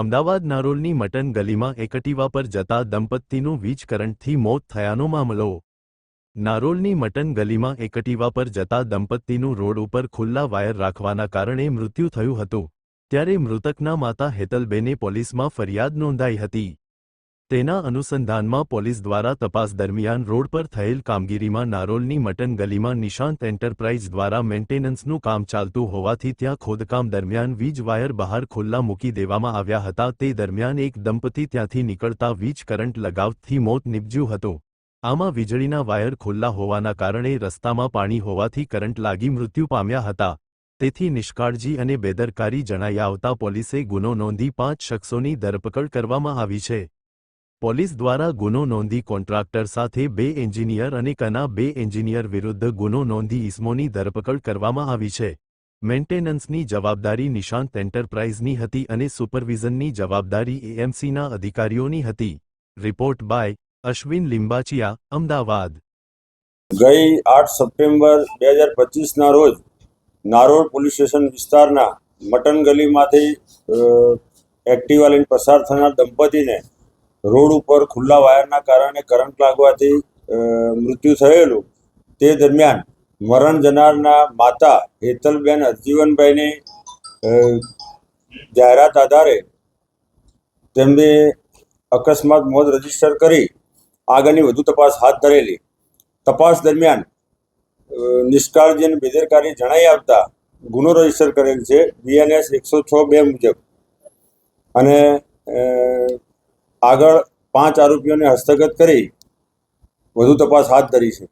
અમદાવાદ નારોલની મટન ગલીમાં એકટીવા પર જતા દંપતીનું વીજ કરંટથી મોત થયાનો મામલો. નારોલની મટન ગલીમાં એકટીવા પર જતા દંપતીનું રોડ ઉપર ખુલ્લા વાયર રાખવાના કારણે મૃત્યુ થયું હતું. ત્યારે મૃતકના માતા હેતલબેને પોલીસમાં ફરિયાદ નોંધાઈ હતી. તેના અનુસંધાનમાં પોલીસ દ્વારા તપાસ દરમિયાન રોડ પર થયેલ કામગીરીમાં નારોલની મટન ગલીમાં નિશાંત એન્ટરપ્રાઇઝ દ્વારા મેન્ટેનન્સનું કામ ચાલતું હોવાથી ત્યાં ખોદકામ દરમિયાન વીજ વાયર બહાર ખુલ્લા મૂકી દેવામાં આવ્યા હતા. તે દરમિયાન એક દંપતી ત્યાંથી નીકળતા વીજ કરંટ લગાવથી મોત નીપજ્યું હતું. આમાં વીજળીના વાયર ખુલ્લા હોવાના કારણે રસ્તામાં પાણી હોવાથી કરંટ લાગી મૃત્યુ પામ્યા હતા. તેથી નિષ્કાળજી અને બેદરકારી જણાઈ આવતા પોલીસે ગુનો નોંધી પાંચ શખ્સોની ધરપકડ કરવામાં આવી છે. પોલીસ દ્વારા ગુનો નોંધી કોન્ટ્રાક્ટર સાથે બે એન્જિનિયર અને કના બે એન્જિનિયર વિરુદ્ધ ગુનો નોંધી ઇસમોની ધરપકડ કરવામાં આવી છે. મેન્ટેનન્સની જવાબદારી નિશાંત એન્ટરપ્રાઇઝની હતી અને સુપરવિઝનની જવાબદારી એએમસીના અધિકારીઓની હતી. Report by Ashwin Limbachiya, Ahmedabad. ગઈ આઠ સપ્ટેમ્બર બે હજાર પચીસના રોજ નારોલ પોલીસ સ્ટેશન વિસ્તારના મટન ગલીમાંથી એક્ટિવા લઈને પસાર થનાર દંપતીને રોડ ઉપર ખુલ્લા વાયરના કારણે કરંટ લાગવાથી મૃત્યુ થયેલું. તે દરમિયાન મરણ જનારના માતા હેતલબેન હરજીવનભાઈની જાહેરાત આધારે તેમને અકસ્માત મોત રજિસ્ટર કરી આગળની વધુ તપાસ હાથ ધરેલી. તપાસ દરમિયાન નિષ્કાળજી અને બેદરકારી જણાઈ આવતા ગુનો રજિસ્ટર કરેલ છે બીએનએસ એકસો છ બે મુજબ. અને આગળ પાંચ આરોપીઓને હસ્તગત કરી વધુ તપાસ હાથ ધરી છે.